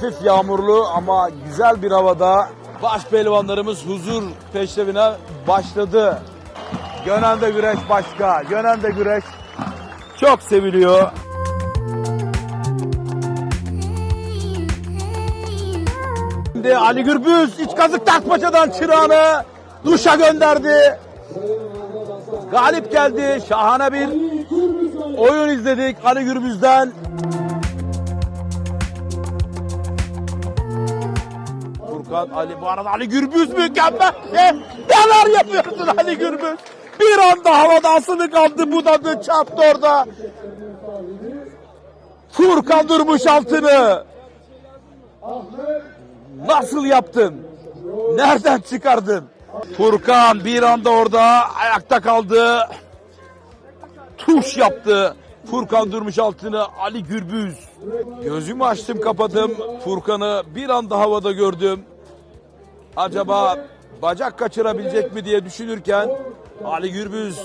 Hafif yağmurlu ama güzel bir havada baş pehlivanlarımız huzur peşrevine başladı. Gönen'de güreş başka. Gönen'de güreş çok seviliyor. Şimdi Ali Gürbüz iç kazık takmacadan çırağını duşa gönderdi. Galip geldi. Şahane bir oyun izledik Ali Gürbüz'den. Furkan Ali bu arada Ali Gürbüz mükemmel. Ne? Neler yapıyorsun Ali Gürbüz? Bir anda havada asılı kaldı budadı çarptı orada. Furkan durmuş altını. Nasıl yaptın? Nereden çıkardın? Furkan bir anda orada ayakta kaldı. Tuş yaptı. Furkan durmuş altını Ali Gürbüz. Gözümü açtım kapadım. Furkan'ı bir anda havada gördüm. Acaba bacak kaçırabilecek mi diye düşünürken Ali Gürbüz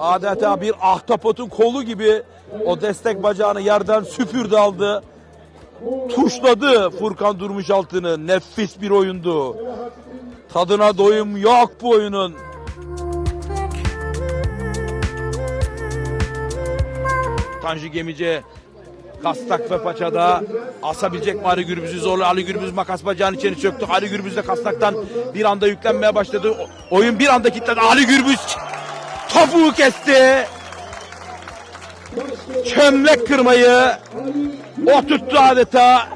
adeta bir ahtapotun kolu gibi o destek bacağını yerden süpürdü aldı. Tuşladı Furkan Durmuş altını. Nefis bir oyundu. Tadına doyum yok bu oyunun. Tanju Gemici kastak ve paçada asabilecek mi Ali Gürbüz'ü zorla Ali Gürbüz makas bacağını içeri çöktü. Ali Gürbüz de kastaktan bir anda yüklenmeye başladı. Oyun bir anda kilitlendi. Ali Gürbüz topuğu kesti. Çömlek kırmayı oturttu adeta.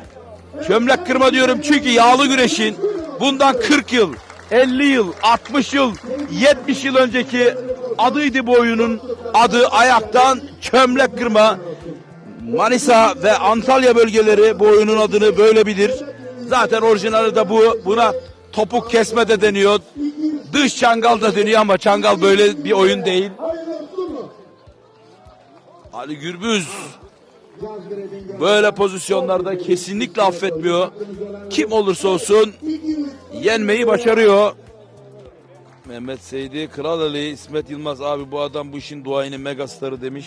Çömlek kırma diyorum çünkü yağlı güreşin bundan 40 yıl, 50 yıl, 60 yıl, 70 yıl önceki adıydı bu oyunun adı ayaktan çömlek kırma. Manisa ve Antalya bölgeleri bu oyunun adını böyle bilir. Zaten orijinali de bu. Buna topuk kesme de deniyor. Dış çangal da deniyor ama çangal böyle bir oyun değil. Ali Gürbüz böyle pozisyonlarda kesinlikle affetmiyor. Kim olursa olsun yenmeyi başarıyor. Mehmet Seydi, Kral Ali, İsmet Yılmaz abi bu adam bu işin duayeni megastarı demiş.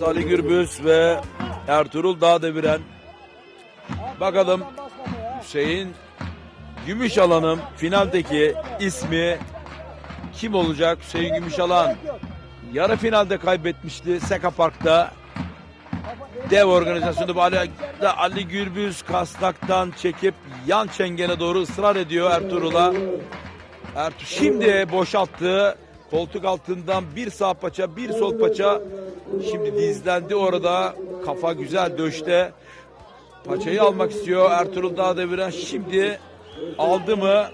Evet Ali Gürbüz ve Ertuğrul Dağdeviren. Bakalım Hüseyin Gümüşalan'ın finaldeki ismi kim olacak? Hüseyin Gümüşalan yarı finalde kaybetmişti Seka Park'ta. Dev organizasyonda Ali, Ali Gürbüz kasnaktan çekip yan çengene doğru ısrar ediyor Ertuğrul'a. Ertuğ şimdi boşalttı. Koltuk altından bir sağ paça bir sol paça. Şimdi dizlendi orada. Kafa güzel döşte. Paçayı almak istiyor Ertuğrul Dağdeviren. Şimdi aldı mı?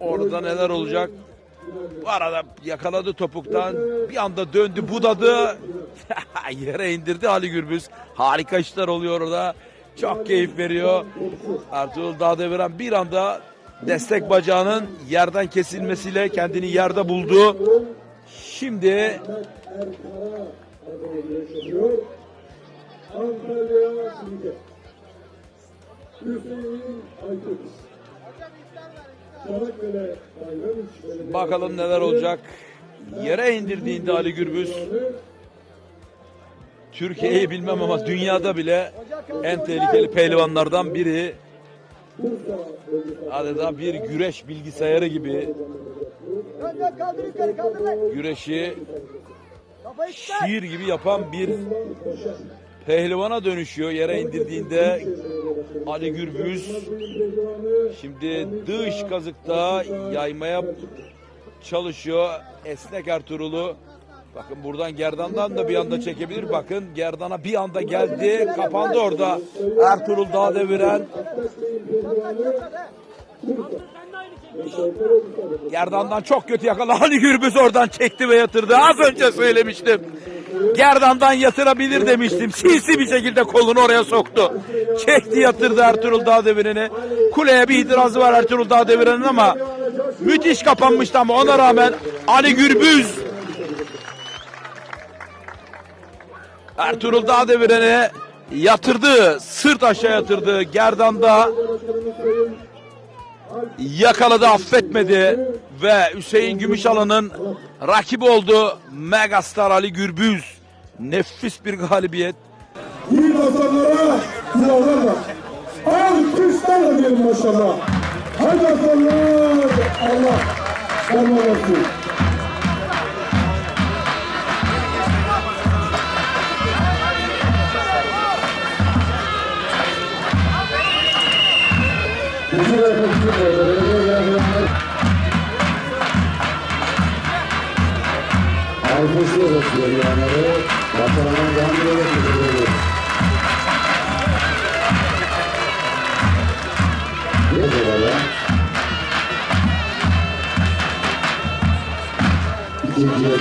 Orada neler olacak? Bu arada yakaladı topuktan. Bir anda döndü budadı. Yere indirdi Ali Gürbüz. Harika işler oluyor orada. Çok keyif veriyor. Ertuğrul Dağdeviren bir anda destek bacağının yerden kesilmesiyle kendini yerde buldu. Şimdi bakalım neler olacak. Yere indirdiğinde Ali Gürbüz Türkiye'yi bilmem ama dünyada bile en tehlikeli pehlivanlardan biri. Adeta bir güreş bilgisayarı gibi. Güreşi şiir gibi yapan bir pehlivana dönüşüyor yere indirdiğinde. Ali Gürbüz şimdi dış kazıkta yaymaya çalışıyor. Esnek Ertuğrul'u bakın buradan gerdandan da bir anda çekebilir bakın gerdana bir anda geldi kapandı orada Ertuğrul daha deviren Gerdandan çok kötü yakaladı. Ali Gürbüz oradan çekti ve yatırdı. Az önce söylemiştim. Gerdandan yatırabilir demiştim. Sinsi bir şekilde kolunu oraya soktu. Çekti yatırdı Ertuğrul Dağdeviren'i. Kuleye bir itirazı var Ertuğrul Dağdeviren'in ama Müthiş kapanmıştı ama ona rağmen Ali Gürbüz Ertuğrul Dağdeviren'e yatırdı. Sırt aşağı yatırdı. Gerdanda yakaladı affetmedi ve Hüseyin Gümüşalan'ın rakibi oldu. Megastar Ali Gürbüz. Nefis bir galibiyet. Yiğit aslanlara silahlar var. Alkışlarla diyelim maşallah. Hadi aslanlar. Allah. Allah olsun. Alkışlıyoruz yürüyenleri. Vatanına devam ediyoruz. Ne kadar ya? İkinciye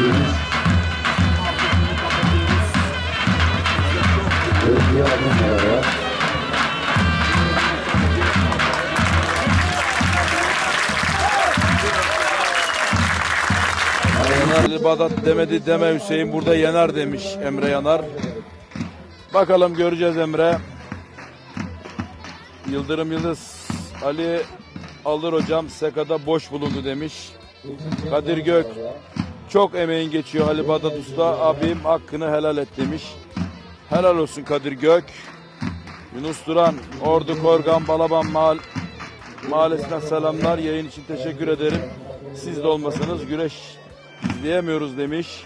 Yener Bağdat demedi deme Hüseyin burada yener demiş Emre Yanar. Bakalım göreceğiz Emre. Yıldırım Yıldız Ali alır hocam Seka'da boş bulundu demiş. Kadir Gök çok emeğin geçiyor Ali Bağdat Usta abim hakkını helal et demiş. Helal olsun Kadir Gök. Yunus Duran Ordu Korgan Balaban Mahal Mahallesi'ne selamlar. Yayın için teşekkür ederim. Siz de olmasanız güreş izleyemiyoruz demiş.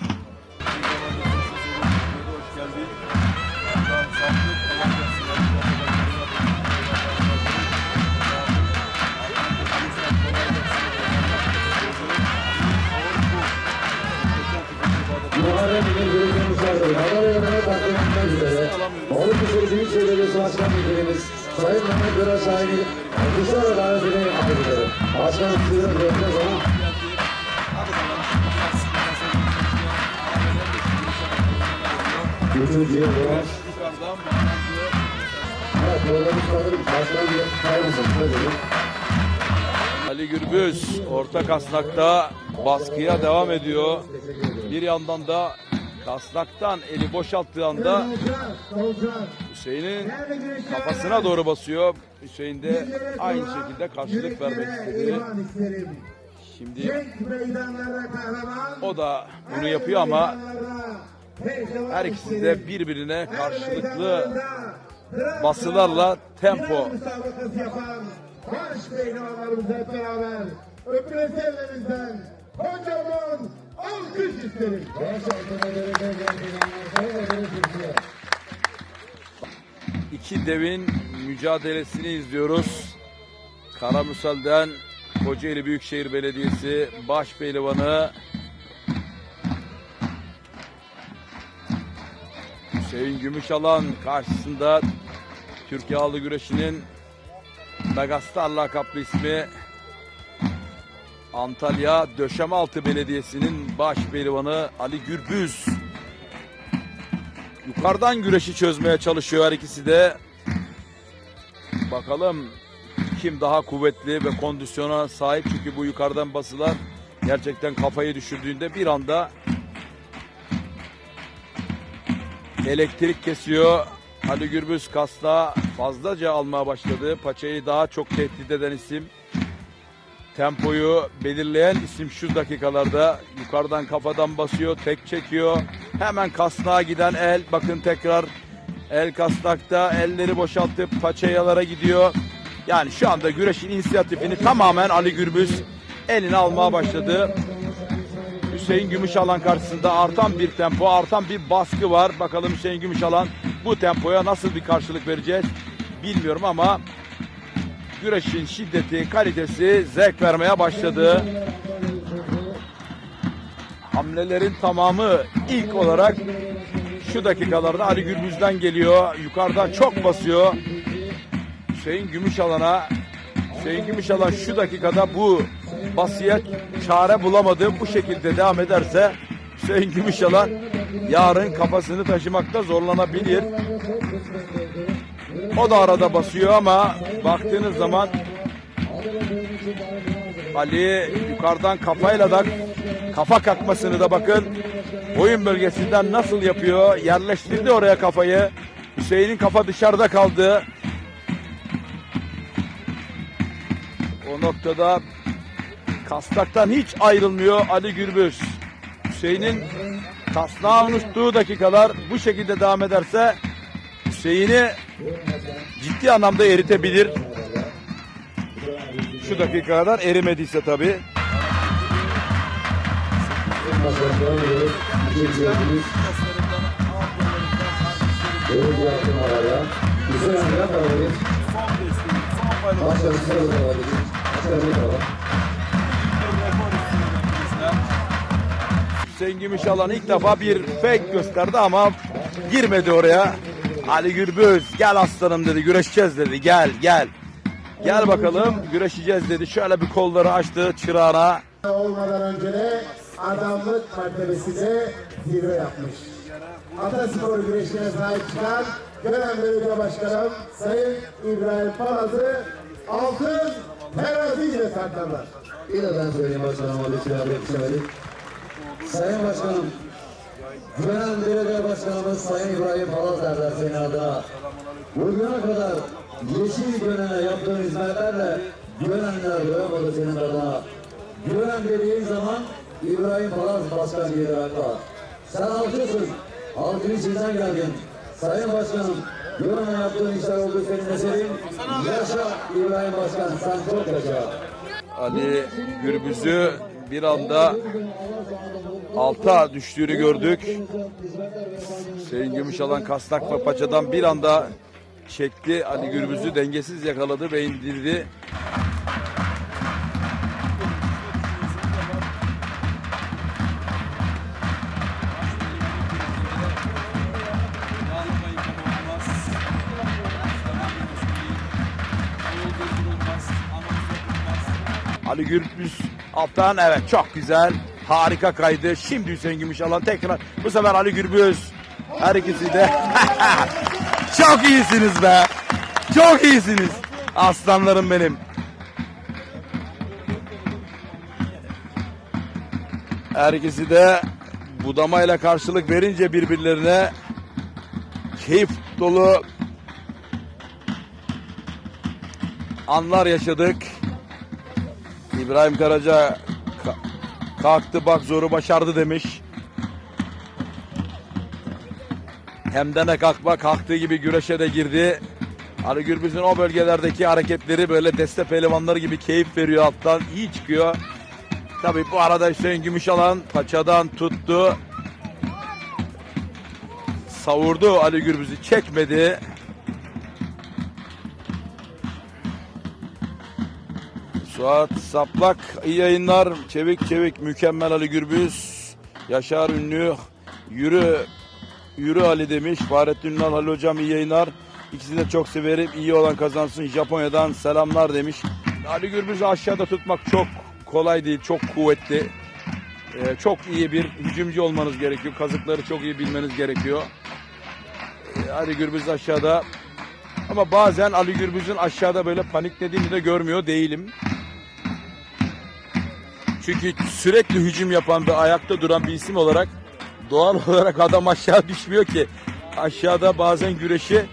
Sayın Mehmet Göra Şahin'i alkışlarla davetine yapmak. Başkanım sizin önünde zaman Evet. Başkan mısın? Ne? Ali Gürbüz orta kasnakta baskıya devam ediyor. Bir yandan da kasnaktan eli boşalttığı anda Hüseyin'in kafasına doğru basıyor. Hüseyin de aynı şekilde karşılık vermek istedi. Şimdi o da bunu yapıyor ama her ikisi de birbirine karşılıklı basılarla tempo baş pehlivanlarımız hep beraber öpülesi ellerinizden kocaman alkış isterim. İki devin mücadelesini izliyoruz. Karamürsel'den Kocaeli Büyükşehir Belediyesi baş Hüseyin Gümüşalan karşısında Türk Yağlı Güreşi'nin Megastar lakaplı ismi Antalya Döşemealtı Belediyesi'nin baş pehlivanı Ali Gürbüz. Yukarıdan güreşi çözmeye çalışıyor her ikisi de. Bakalım kim daha kuvvetli ve kondisyona sahip çünkü bu yukarıdan basılar gerçekten kafayı düşürdüğünde bir anda elektrik kesiyor. Ali Gürbüz kasla fazlaca almaya başladı. Paçayı daha çok tehdit eden isim. Tempoyu belirleyen isim şu dakikalarda yukarıdan kafadan basıyor, tek çekiyor. Hemen kasnağa giden el. Bakın tekrar el kasnakta elleri boşaltıp paçayalara gidiyor. Yani şu anda güreşin inisiyatifini tamamen Ali Gürbüz eline almaya başladı. Hüseyin Gümüşalan karşısında artan bir tempo, artan bir baskı var. Bakalım Hüseyin Gümüşalan bu tempoya nasıl bir karşılık vereceğiz bilmiyorum ama güreşin şiddeti, kalitesi zevk vermeye başladı. Hamlelerin tamamı ilk olarak şu dakikalarda Ali Gürbüz'den geliyor. Yukarıdan çok basıyor. Hüseyin Gümüşalan'a Hüseyin Gümüşalan şu dakikada bu basıya çare bulamadı. Bu şekilde devam ederse Hüseyin Gümüşalan yarın kafasını taşımakta zorlanabilir. O da arada basıyor ama baktığınız zaman Ali yukarıdan kafayla da kafa kalkmasını da bakın. Boyun bölgesinden nasıl yapıyor? Yerleştirdi oraya kafayı. Hüseyin'in kafa dışarıda kaldı. O noktada kastaktan hiç ayrılmıyor Ali Gürbüz. Hüseyin'in kasnağı unuttuğu dakikalar bu şekilde devam ederse Hüseyin'i ciddi anlamda eritebilir. Şu dakika kadar erimediyse tabii. Ediyoruz. İkinci numarayla. Hüseyin Gümüşalan ilk defa bir fake gösterdi ama girmedi oraya. Ali Gürbüz gel aslanım dedi güreşeceğiz dedi gel gel. Gel bakalım güreşeceğiz dedi. Şöyle bir kolları açtı çırağına. olmadan önce de adamlık mertebesinde zirve yapmış. Ataspor güreşine sahip çıkan Gören Belediye Başkanım Sayın İbrahim Palaz'ı altın teraziyle tartarlar. Bir de ben söyleyeyim başkanım o lütfen beklemedik. Sayın Başkanım, Güvenen Belediye Başkanımız Sayın İbrahim Palaz derler senin adına. Bugüne kadar Yeşil Gönen'e yaptığın hizmetlerle Güvenenler doyamadı senin adına. Güvenen dediğin zaman İbrahim Palaz Başkan gelir akla. Sen halkısın, halkın içinden geldin. Sayın Başkanım, Güvenen'e yaptığın işler oldu senin eserin. Yaşa İbrahim Başkan, sen çok yaşa. Ali Gürbüz'ü bir anda alta düştüğünü gördük. Hüseyin Gümüşalan kasnak ve paçadan bir anda çekti. Ali Gürbüz'ü dengesiz yakaladı ve indirdi. Ali Gürbüz alttan evet çok güzel. Harika kaydı. Şimdi Hüseyin Gümüşalan tekrar. Bu sefer Ali Gürbüz. Her ikisi de. çok iyisiniz be. Çok iyisiniz. Aslanlarım benim. Her ikisi de budamayla karşılık verince birbirlerine keyif dolu anlar yaşadık. İbrahim Karaca ka- kalktı bak zoru başardı demiş. Hem de ne kalkma kalktığı gibi güreşe de girdi. Ali Gürbüz'ün o bölgelerdeki hareketleri böyle deste pehlivanları gibi keyif veriyor alttan. iyi çıkıyor. Tabii bu arada Hüseyin Gümüşalan paçadan tuttu. Savurdu Ali Gürbüz'ü çekmedi. Suat Saplak iyi yayınlar. Çevik çevik mükemmel Ali Gürbüz. Yaşar Ünlü yürü yürü Ali demiş. Fahrettin Ünal Ali hocam iyi yayınlar. İkisini de çok severim. İyi olan kazansın. Japonya'dan selamlar demiş. Ali Gürbüz'ü aşağıda tutmak çok kolay değil. Çok kuvvetli. Ee, çok iyi bir hücumcu olmanız gerekiyor. Kazıkları çok iyi bilmeniz gerekiyor. Ee, Ali Gürbüz aşağıda ama bazen Ali Gürbüz'ün aşağıda böyle paniklediğini de görmüyor değilim. Çünkü sürekli hücum yapan ve ayakta duran bir isim olarak doğal olarak adam aşağı düşmüyor ki. Aşağıda bazen güreşi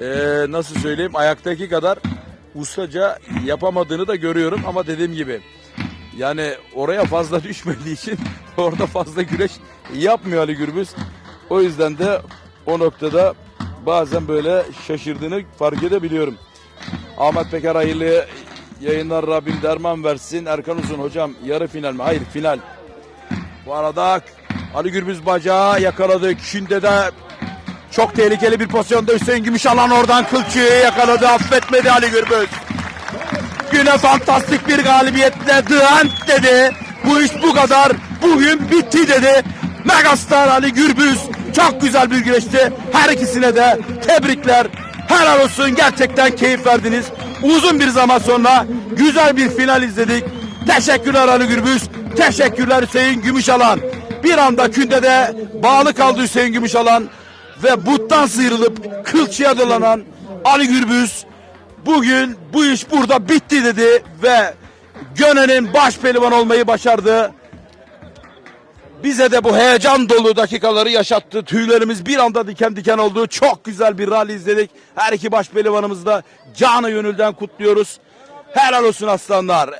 eee, nasıl söyleyeyim ayaktaki kadar ustaca yapamadığını da görüyorum ama dediğim gibi yani oraya fazla düşmediği için orada fazla güreş yapmıyor Ali Gürbüz. O yüzden de o noktada bazen böyle şaşırdığını fark edebiliyorum. Ahmet Peker hayırlı yayınlar Rabbim derman versin. Erkan Uzun hocam yarı final mi? Hayır final. Bu arada Ali Gürbüz bacağı yakaladı. Şimdi de çok tehlikeli bir pozisyonda Hüseyin Gümüşalan oradan kılçığı yakaladı. Affetmedi Ali Gürbüz. Güne fantastik bir galibiyetle Dıant dedi. Bu iş bu kadar. Bugün bitti dedi. Megastar Ali Gürbüz çok güzel bir güreşti. Her ikisine de tebrikler. Helal olsun gerçekten keyif verdiniz. Uzun bir zaman sonra güzel bir final izledik. Teşekkürler Ali Gürbüz. Teşekkürler Hüseyin Gümüşalan. Bir anda kündede bağlı kaldı Hüseyin Gümüşalan. Ve buttan sıyrılıp kılçıya dolanan Ali Gürbüz Bugün bu iş burada bitti dedi ve Gönen'in baş pehlivan olmayı başardı. Bize de bu heyecan dolu dakikaları yaşattı. Tüylerimiz bir anda diken diken oldu. Çok güzel bir rally izledik. Her iki baş pehlivanımızı da canı gönülden kutluyoruz. Helal olsun aslanlar.